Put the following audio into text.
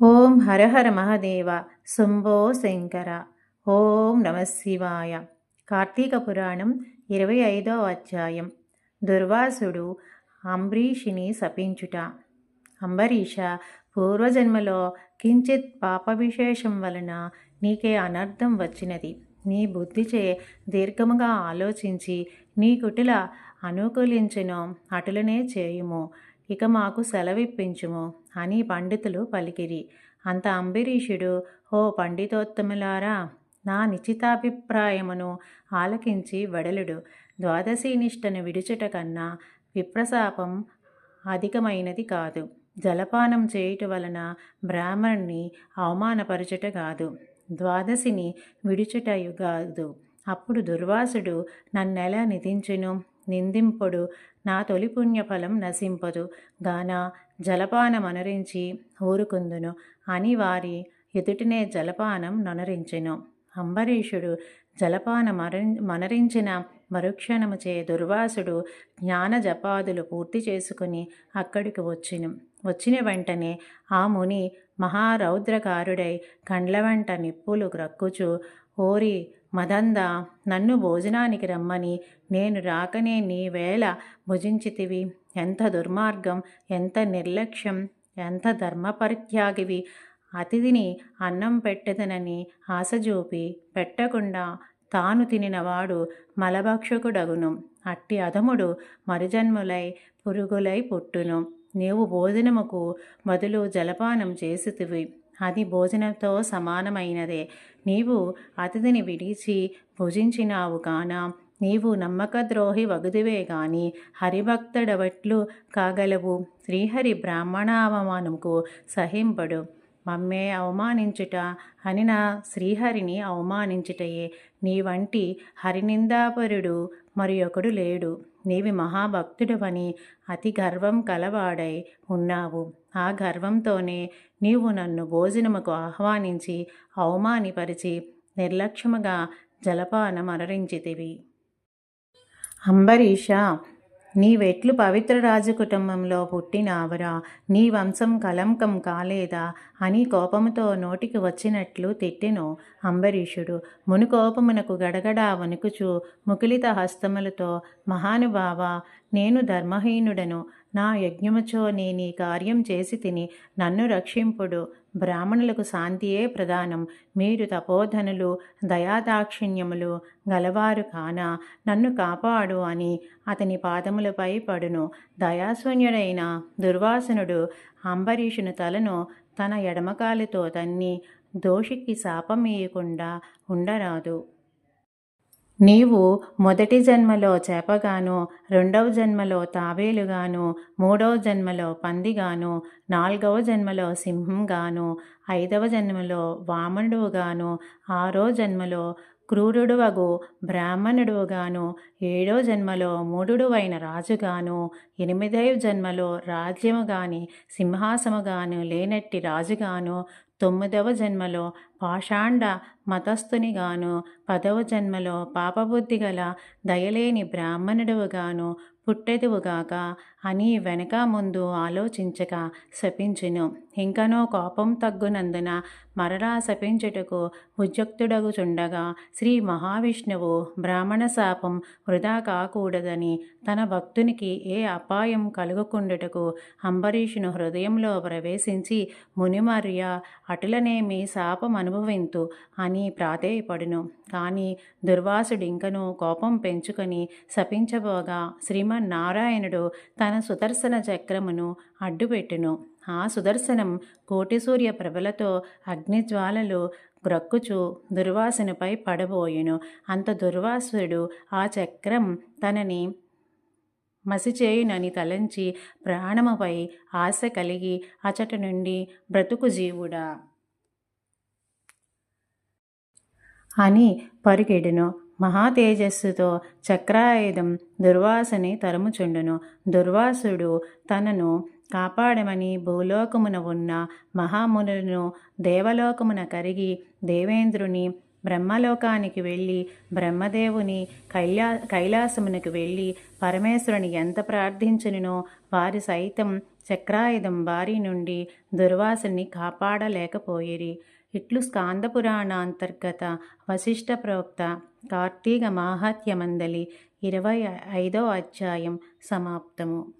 ఓం హరహర మహదేవ శంభో శంకర ఓం నమశివాయ కార్తీక పురాణం ఇరవై ఐదవ అధ్యాయం. దుర్వాసుడు అంబరీషిని శపించుట. అంబరీష పూర్వజన్మలో కించిత్ పాప విశేషం వలన నీకే అనర్థం వచ్చినది. నీ బుద్ధిచే దీర్ఘముగా ఆలోచించి నీ కుటిల అనుకూలించను అటులనే చేయుము. ఇక మాకు సెలవిప్పించుము అని పండితులు పలికిరి. అంత అంబరీషుడు ఓ పండితోత్తములారా నా నిశ్చితాభిప్రాయమును ఆలకించి వెడలుడు. ద్వాదశి నిష్టను విడుచుట కన్నా విప్రశాపం అధికమైనది కాదు. జలపానం చేయుట వలన బ్రాహ్మణ్ణి అవమానపరచుట కాదు. ద్వాదశిని విడుచుట కాదు. అప్పుడు దుర్వాసుడు నన్నెలా నిధించును? నిందింపుడు నా తొలి పుణ్యఫలం నశింపదు. గాన జలపానమనరించి ఊరుకుందును. అని వారి ఎదుటినే జలపానం నొనరించెను. అంబరీషుడు జలపాన మర మనరించిన మరుక్షణముచే దుర్వాసుడు జ్ఞాన జపాదులు పూర్తి చేసుకుని అక్కడికి వచ్చిను. వచ్చిన వెంటనే ఆ ముని మహారౌద్రకారుడై కండ్ల వెంట నిప్పులు గ్రక్కుచు ఓరి మదంద నన్ను భోజనానికి రమ్మని నేను రాకనే నీ వేళ భుజించితివి. ఎంత దుర్మార్గం ఎంత నిర్లక్ష్యం ఎంత ధర్మపరిత్యాగివి. అతిథిని అన్నం పెట్టదనని ఆశజూపి పెట్టకుండా తాను తినినవాడు మలభక్షకుడగును. అట్టి అధముడు మరుజన్ములై పురుగులై పుట్టును. నీవు భోజనముకు బదులు జలపానం చేసితివి. అది భోజనంతో సమానమైనదే. నీవు అతిథిని విడిచి భుజించినావు కాన? నీవు నమ్మకద్రోహి వగుదివే గాని హరిభక్తుడవట్లు కాగలవు. శ్రీహరి బ్రాహ్మణావమానంకు సహింపడు. మమ్మే అవమానించుట అని నా శ్రీహరిని అవమానించుటయే. నీ వంటి హరినిందాపరుడు మరి ఒకడు లేడు. నీవి మహాభక్తుడవని అతి గర్వం కలవాడై ఉన్నావు. ఆ గర్వంతోనే నీవు నన్ను భోజనముకు ఆహ్వానించి అవమానిపరిచి నిర్లక్ష్యముగా జలపాన మరణించితివి అంబరీష నీవెట్లు పవిత్ర రాజు కుటుంబంలో పుట్టినావరా నీ వంశం కలంకం కాలేదా అని కోపముతో నోటికి వచ్చినట్లు తిట్టెను అంబరీషుడు. మునుకోపమునకు గడగడా వణుకుచు ముకులిత హస్తములతో మహానుభావ నేను ధర్మహీనుడను నా యజ్ఞముచో నేను కార్యం చేసి తిని నన్ను రక్షింపుడు. బ్రాహ్మణులకు శాంతియే ప్రధానం. మీరు తపోధనులు దయాదాక్షిణ్యములు గలవారు కాన? నన్ను కాపాడు అని అతని పాదములపై పడును. దయాశూన్యుడైన దుర్వాసనుడు అంబరీషుని తలను తన ఎడమకాలితో తన్ని దోషికి శాపమీయకుండా ఉండరాదు. నీవు మొదటి జన్మలో చేపగాను రెండవ జన్మలో తాబేలుగాను మూడవ జన్మలో పందిగాను నాలుగవ జన్మలో సింహంగాను ఐదవ జన్మలో వామనుడుగాను ఆరో జన్మలో క్రూరుడువగు బ్రాహ్మణుడుగాను ఏడో జన్మలో మూడుడువైన రాజుగాను ఎనిమిదవ జన్మలో రాజ్యముగాని సింహాసముగాను లేనట్టి రాజుగాను తొమ్మిదవ జన్మలో పాషాండ మతస్థునిగాను పదవ జన్మలో పాపబుద్ధి గల దయలేని బ్రాహ్మణుడుగాను పుట్టెదువుగాక అని వెనక ముందు ఆలోచించక శపించును. ఇంకనో కోపం తగ్గునందున మరలా శపించుటకు ఉద్యుక్తుడగుచుండగా శ్రీ మహావిష్ణువు బ్రాహ్మణ శాపం వృధా కాకూడదని తన భక్తునికి ఏ అపాయం కలుగుకుండుటకు అంబరీషును హృదయంలో ప్రవేశించి మునిమర్య అటులనేమి శాపం అనుభవింతు అని ప్రాధేయపడును. కానీ దుర్వాసుడింకను కోపం పెంచుకొని శపించబోగా శ్రీమన్నారాయణుడు తన సుదర్శన చక్రమును అడ్డుపెట్టును. ఆ సుదర్శనం కోటిసూర్య ప్రభలతో అగ్నిజ్వాలలు గ్రక్కుచు దుర్వాసునిపై పడబోయెను. అంత దుర్వాసుడు ఆ చక్రం తనని మసిచేయునని తలంచి ప్రాణముపై ఆశ కలిగి అచట నుండి బ్రతుకు జీవుడా. అని పరిగెడును. మహాతేజస్సుతో చక్రాయుధం దుర్వాసని తరుముచుండును. దుర్వాసుడు తనను కాపాడమని భూలోకమున ఉన్న మహామునులను దేవలోకమున కరిగి దేవేంద్రుని బ్రహ్మలోకానికి వెళ్ళి బ్రహ్మదేవుని కైలా కైలాసమునకు వెళ్ళి పరమేశ్వరుని ఎంత ప్రార్థించునో వారి సైతం చక్రాయుధం బారి నుండి దుర్వాసుని కాపాడలేకపోయిరి. ఇట్లు స్కాందపురాణ అంతర్గత వశిష్ఠ ప్రోక్త కార్తీక మాహాత్యమందలి ఇరవై ఐదో అధ్యాయం సమాప్తము.